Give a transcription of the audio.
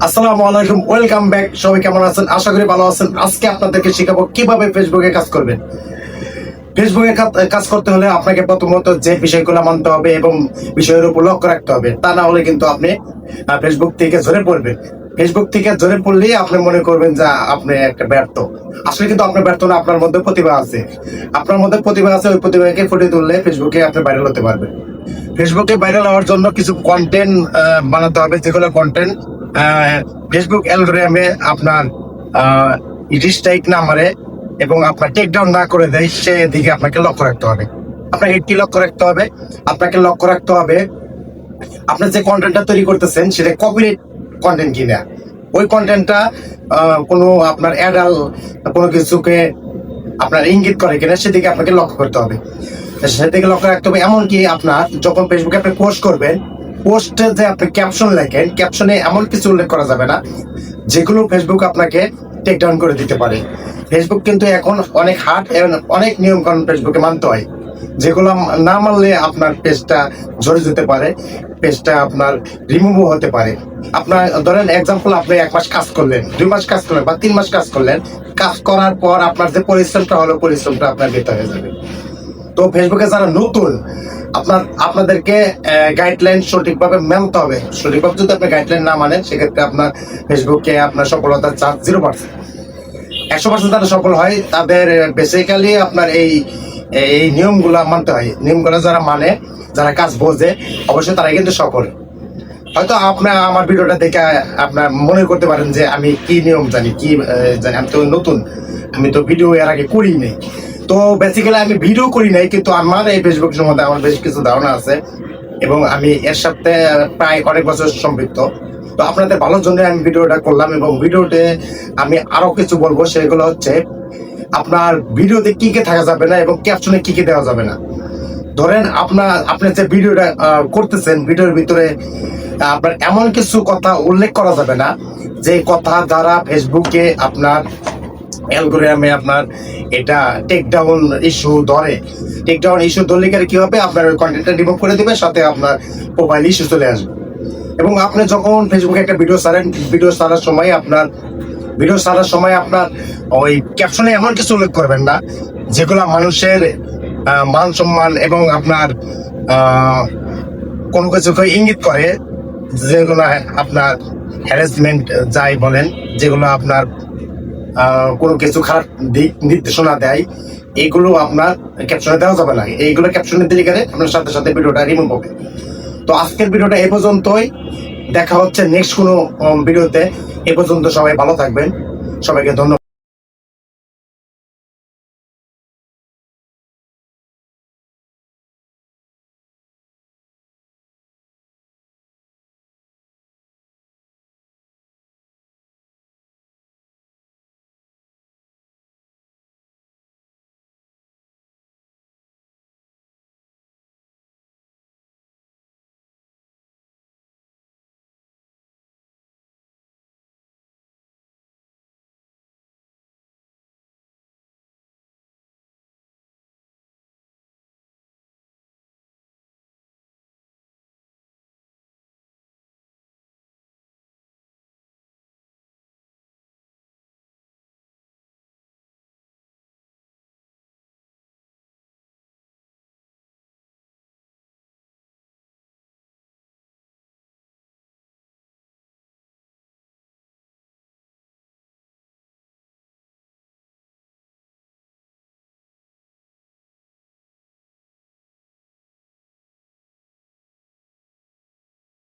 আসসালামু আলাইকুম, welcome back. সবাই কেমন আছেন? আশা করি ভালো আছেন। আজকে আপনাদেরকে শেখাবো কীভাবে ফেসবুকে কাজ করবেন। ফেসবুকে কাজ- করতে হলে আপনাকে প্রথমত যে বিষয়গুলো মানতে হবে এবং বিষয়ের উপর লক্ষ্য রাখতে হবে, তা না হলে কিন্তু আপনি ফেসবুক থেকে ঝরে পড়বেন। ফেসবুক থেকে ঝরে পড়লেই আপনি মনে করবেন যে আপনি একটা ব্যর্থ। আসলে কিন্তু আপনার ব্যর্থ না আপনার মধ্যে প্রতিভা আছে। আপনার মধ্যে প্রতিভা আছে, ওই প্রতিভাকে ফুটিয়ে তুললে ফেসবুকে আপনি ভাইরাল হতে পারবেন। ফেসবুকে ভাইরাল হওয়ার জন্য কিছু কন্টেন্ট বানাতে হবে, যেগুলো কন্টেন্ট ফেসবুক অ্যালগোরিয়ামে আপনার স্ট্রাইক না মারে এবং আপনার টেক ডাউন না করে দেয় সেদিকে আপনাকে লক্ষ্য রাখতে হবে। আপনাকে কি লক্ষ্য রাখতে হবে, আপনাকে লক্ষ্য রাখতে হবে, আপনি যে কন্টেন্টটা তৈরি করতেছেন, সেটা কপিরাইট কন্টেন্ট কিনা। ওই কন্টেন্টটা কোনো আপনার অ্যাডাল কোনো কিছুকে আপনার ইঙ্গিত করে কিনা, সেদিকে আপনাকে লক্ষ্য করতে হবে। সেদিকে লক্ষ্য রাখতে হবে, এমনকি আপনার যখন ফেসবুকে আপনি পোস্ট করবেন পোস্টে যে আপনি ক্যাপশন লেখেন ক্যাপশনে এমন কিছু উল্লেখ করা যাবে না, যেগুলো ফেসবুক আপনাকে টেক ডাউন করে দিতে পারে। ফেসবুক কিন্তু এখন অনেক হার্ড এবং অনেক নিয়ম কানুন ফেসবুকে মানতে হয়, যেগুলো না মানলে আপনার পেজটা ঝরে যেতে পারে পেজটা আপনার রিমুভও হতে পারে। আপনার, ধরেন এক্সাম্পল আপনি এক মাস কাজ করলেন, দুই মাস কাজ করলেন বা তিন মাস কাজ করলেন, কাজ করার পর আপনার যে পরিশ্রমটা হলো, পরিশ্রমটা আপনার বেতন হয়ে যাবে। তো ফেসবুকে যারা নতুন, আপনার, আপনাদেরকে গাইডলাইন সঠিকভাবে মানতে হবে। সঠিকভাবে যদি আপনি গাইডলাইন না মানেন, সেক্ষেত্রে আপনার ফেসবুকে আপনার সফলতার চান্স জিরো পার্সেন্ট একশো পার্সেন্ট তারা সফল হয়, তাদের বেসিক্যালি আপনার এই এই নিয়মগুলো মানতে হয়। নিয়মগুলো যারা মানে যারা কাজ বোঝে, অবশ্যই তারা কিন্তু সফল। হয়তো আপনার আমার ভিডিওটা দেখে আপনার মনে করতে পারেন যে আমি কি নিয়ম জানি, কি জানি, আমি তো নতুন, আমি তো ভিডিও এর আগে করি নাই তো বেসিক্যালি আমি ভিডিও করি নাই, কিন্তু আমার এই ফেসবুক সম্বন্ধে আমার বেশ কিছু ধারণা আছে এবং আমি এর সাথে প্রায় অনেক বছর সম্পৃক্ত। তো আপনাদের ভালোর জন্য আমি ভিডিওটা করলাম এবং ভিডিওতে আমি আরও কিছু বলব, সেগুলো হচ্ছে আপনার ভিডিওতে কি কি থাকা যাবে না এবং ক্যাপশনে কি কি দেওয়া যাবে না। ধরেন আপনার আপনি যে ভিডিওটা করতেছেন, ভিডিওর ভিতরে আপনার এমন কিছু কথা উল্লেখ করা যাবে না, যে কথা দ্বারা ফেসবুকে আপনার অ্যালগোরিয়ামে আপনার এটা টেক ডাউন ইস্যু ধরে। টেক ডাউন ইস্যু ধরলে কি হবে? আপনার ওই কন্টেন্টটা রিমুভ করে দেবে, সাথে আপনার মোবাইল ইস্যু চলে আসবে। এবং আপনি যখন ফেসবুকে একটা ভিডিও ছাড়েন ভিডিও ছাড়ার সময় আপনার ভিডিও ছাড়ার সময় আপনার ওই ক্যাপশনে এমন কিছু উল্লেখ করবেন না, যেগুলো মানুষের মান সম্মান এবং আপনার কোনো কিছুকে ইঙ্গিত করে, যেগুলো আপনার হ্যারাসমেন্ট যাই বলেন, যেগুলো আপনার কোনো কিছু খারাপ দিক নির্দেশনা দেয় এগুলো আপনার ক্যাপশনে দেওয়া যাবে না। এইগুলো ক্যাপশনে দিলে গেলে আপনার সাথে সাথে ভিডিওটা রিমুভ হবে। তো আজকের ভিডিওটা এ পর্যন্তই। দেখা হচ্ছে নেক্সট কোনো ভিডিওতে এ পর্যন্ত সবাই ভালো থাকবেন। সবাইকে ধন্যবাদ।